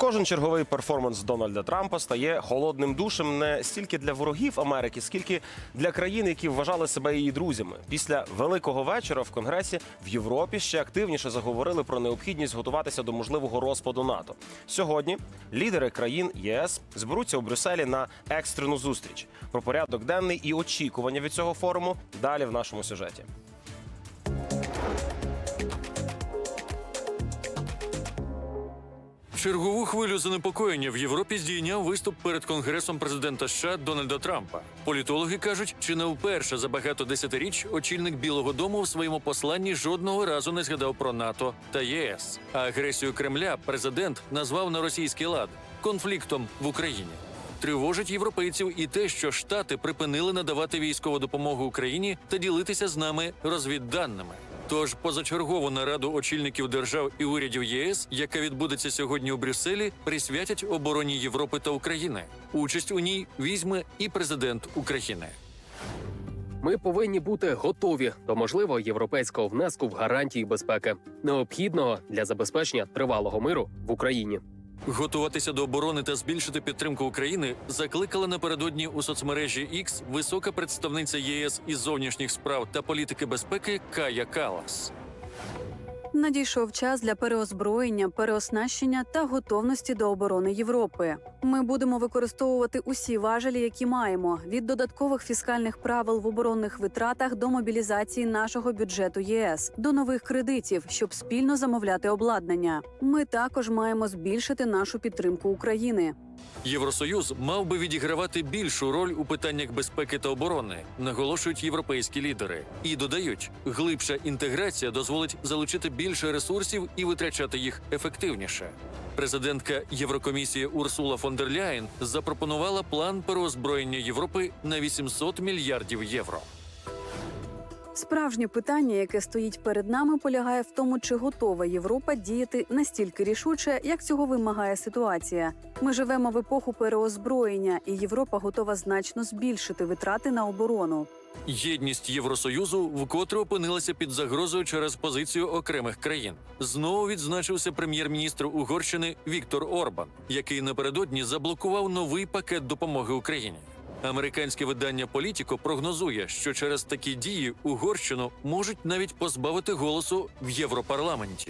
Кожен черговий перформанс Дональда Трампа стає холодним душем не стільки для ворогів Америки, скільки для країн, які вважали себе її друзями. Після великого вечора в Конгресі в Європі ще активніше заговорили про необхідність готуватися до можливого розпаду НАТО. Сьогодні лідери країн ЄС зберуться у Брюсселі на екстрену зустріч. Про порядок денний і очікування від цього форуму далі в нашому сюжеті. Чергову хвилю занепокоєння в Європі здійняв виступ перед конгресом президента США Дональда Трампа. Політологи кажуть, чи не вперше за багато десятиріч очільник Білого Дому в своєму посланні жодного разу не згадав про НАТО та ЄС. А агресію Кремля президент назвав на російський лад конфліктом в Україні. Тривожить європейців і те, що штати припинили надавати військову допомогу Україні та ділитися з нами розвідданими. Тож позачергову нараду очільників держав і урядів ЄС, яка відбудеться сьогодні у Брюсселі, присвятять обороні Європи та України. Участь у ній візьме і президент України. Ми повинні бути готові до можливого європейського внеску в гарантії безпеки, необхідного для забезпечення тривалого миру в Україні. Готуватися до оборони та збільшити підтримку України закликала напередодні у соцмережі X висока представниця ЄС із зовнішніх справ та політики безпеки Кая Калас. Надійшов час для переозброєння, переоснащення та готовності до оборони Європи. Ми будемо використовувати усі важелі, які маємо від додаткових фіскальних правил в оборонних витратах до мобілізації нашого бюджету ЄС, до нових кредитів, щоб спільно замовляти обладнання. Ми також маємо збільшити нашу підтримку України. Євросоюз мав би відігравати більшу роль у питаннях безпеки та оборони, наголошують європейські лідери. І додають, глибша інтеграція дозволить залучити більше ресурсів і витрачати їх ефективніше. Президентка Єврокомісії Урсула фон дер Ляєн запропонувала план переозброєння Європи на 800 мільярдів євро. Справжнє питання, яке стоїть перед нами, полягає в тому, чи готова Європа діяти настільки рішуче, як цього вимагає ситуація. Ми живемо в епоху переозброєння, і Європа готова значно збільшити витрати на оборону. Єдність Євросоюзу вкотре опинилася під загрозою через позицію окремих країн. Знову відзначився прем'єр-міністр Угорщини Віктор Орбан, який напередодні заблокував новий пакет допомоги Україні. Американське видання Політіко прогнозує, що через такі дії Угорщину можуть навіть позбавити голосу в Європарламенті.